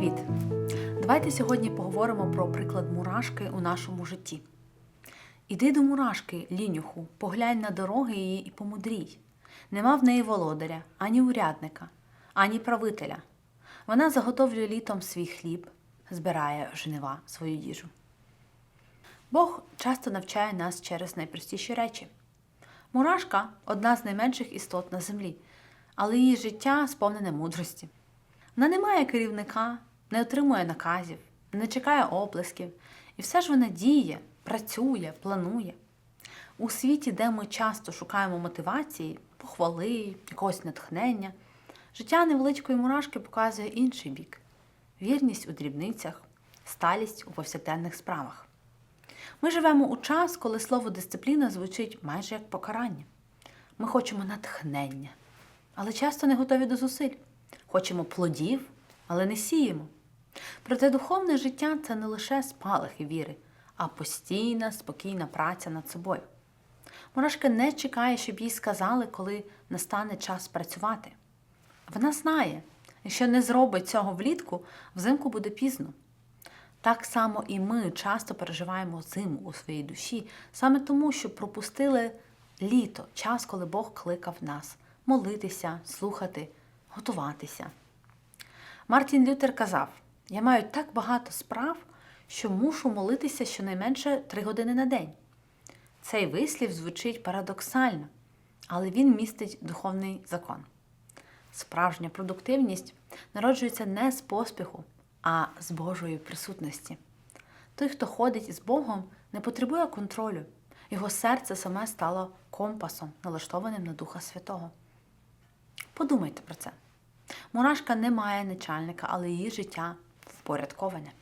Привіт! Давайте сьогодні поговоримо про приклад мурашки у нашому житті. Іди до мурашки, лінюху, поглянь на дороги її і помудрій. Нема в неї володаря, ані урядника, ані правителя. Вона заготовлює літом свій хліб, збирає жнива свою їжу. Бог часто навчає нас через найпростіші речі. Мурашка одна з найменших істот на землі, але її життя сповнене мудрості. Вона не має керівника, не отримує наказів, не чекає оплесків, і все ж вона діє, працює, планує. У світі, де ми часто шукаємо мотивації, похвали, якогось натхнення, життя невеличкої мурашки показує інший бік вірність у дрібницях, сталість у повсякденних справах. Ми живемо у час, коли слово дисципліна звучить майже як покарання. Ми хочемо натхнення, але часто не готові до зусиль. Хочемо плодів, але не сіємо. Проте духовне життя це не лише спалахи віри, а постійна, спокійна праця над собою. Мурашка не чекає, щоб їй сказали, коли настане час працювати. Вона знає, якщо не зробить цього влітку, взимку буде пізно. Так само і ми часто переживаємо зиму у своїй душі, саме тому, що пропустили літо, час, коли Бог кликав нас молитися, слухати, готуватися. Мартін Лютер казав: Я маю так багато справ, що мушу молитися щонайменше три години на день. Цей вислів звучить парадоксально, але він містить духовний закон. Справжня продуктивність народжується не з поспіху, а з Божої присутності. Той, хто ходить із Богом, не потребує контролю. Його серце саме стало компасом, налаштованим на Духа Святого. Подумайте про це. Мурашка не має начальника, але її життя впорядковане.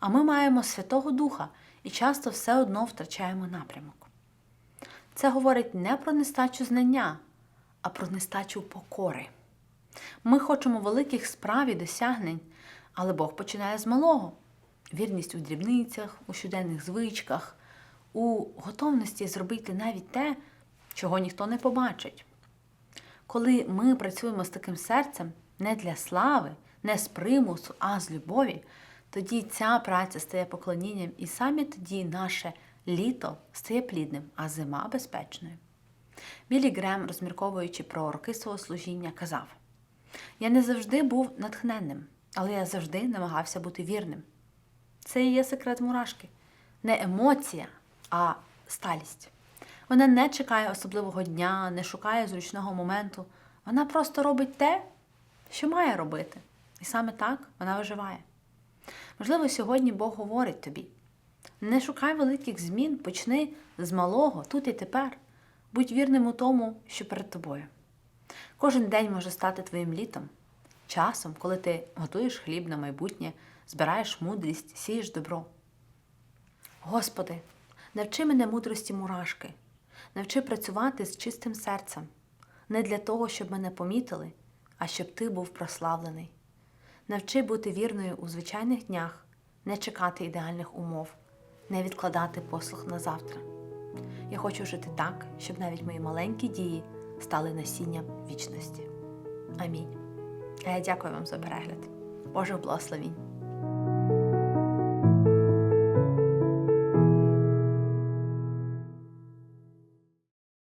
А ми маємо Святого Духа і часто все одно втрачаємо напрямок. Це говорить не про нестачу знання, а про нестачу покори. Ми хочемо великих справ і досягнень, але Бог починає з малого. Вірність у дрібницях, у щоденних звичках, у готовності зробити навіть те, чого ніхто не побачить. Коли ми працюємо з таким серцем не для слави, не з примусу, а з любові, тоді ця праця стає поклонінням, і саме тоді наше літо стає плідним, а зима безпечною. Білі Грем, розмірковуючи про роки свого служіння, казав: Я не завжди був натхненним, але я завжди намагався бути вірним. Це і є секрет мурашки. Не емоція, а сталість. Вона не чекає особливого дня, не шукає зручного моменту. Вона просто робить те, що має робити. І саме так вона виживає. Можливо, сьогодні Бог говорить тобі: не шукай великих змін, почни з малого, тут і тепер. Будь вірним у тому, що перед тобою. Кожен день може стати твоїм літом, часом, коли ти готуєш хліб на майбутнє, збираєш мудрість, сієш добро. Господи, навчи мене мудрості мурашки, навчи працювати з чистим серцем, не для того, щоб мене помітили, а щоб ти був прославлений. Навчи бути вірною у звичайних днях, не чекати ідеальних умов, не відкладати послуг на завтра. Я хочу жити так, щоб навіть мої маленькі дії стали насінням вічності. Амінь. А я дякую вам за перегляд. Божих благословінь!